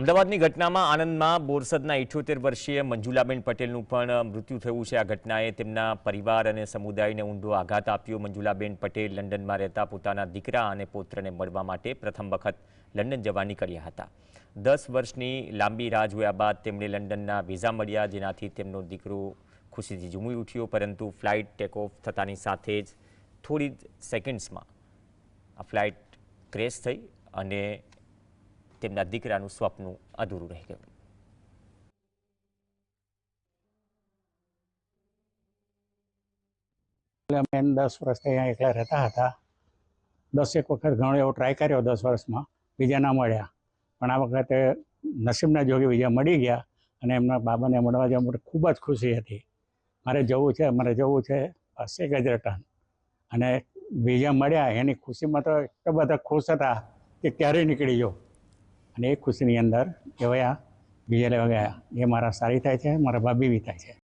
અમદાવાદની ઘટનામાં આનંદમાં બોરસદના ઇઠ્યોતેર વર્ષીય મંજુલાબેન પટેલનું પણ મૃત્યુ થયું છે. આ ઘટનાએ તેમના પરિવાર અને સમુદાયને ઊંડો આઘાત આપ્યો. મંજુલાબેન પટેલ લંડનમાં રહેતા પોતાના દીકરા અને પોત્રને મળવા માટે પ્રથમ વખત લંડન જવા નીકળ્યા હતા. દસ વર્ષની લાંબી રાહ જોયા બાદ તેમણે લંડનના વિઝા મળ્યા, જેનાથી તેમનો દીકરો ખુશીથી ઝૂમી ઉઠ્યો, પરંતુ ફ્લાઇટ ટેક ઓફ થતાની સાથે જ થોડી જ સેકન્ડ્સમાં આ ફ્લાઇટ ક્રેશ થઈ અને તેમના દીકરાનું સ્વપ્ન અધૂરું રહી ગયું. અમે દસ વર્ષથી અહીંયા એકલા રહેતા હતા. દસેક વખત ઘણો એવો ટ્રાય કર્યો દસ વર્ષમાં. બીજા ના મળ્યા. પણ આ વખતે નસીબના જોગે બીજા મળી ગયા અને એમના બાબાને મળવા જવા માટે ખૂબ જ ખુશી હતી. મારે જવું છે, મારે જવું છે હશે ગજરાટન અને બીજા મળ્યા, એની ખુશીમાં તો એટલા બધા ખુશ હતા કે ક્યારેય નીકળી ગયો. અને એ ખુશીની અંદર કહેવાય આ બીજા લેવા ગયા એ મારા સારી થાય છે, મારા ભાભી બી થાય છે.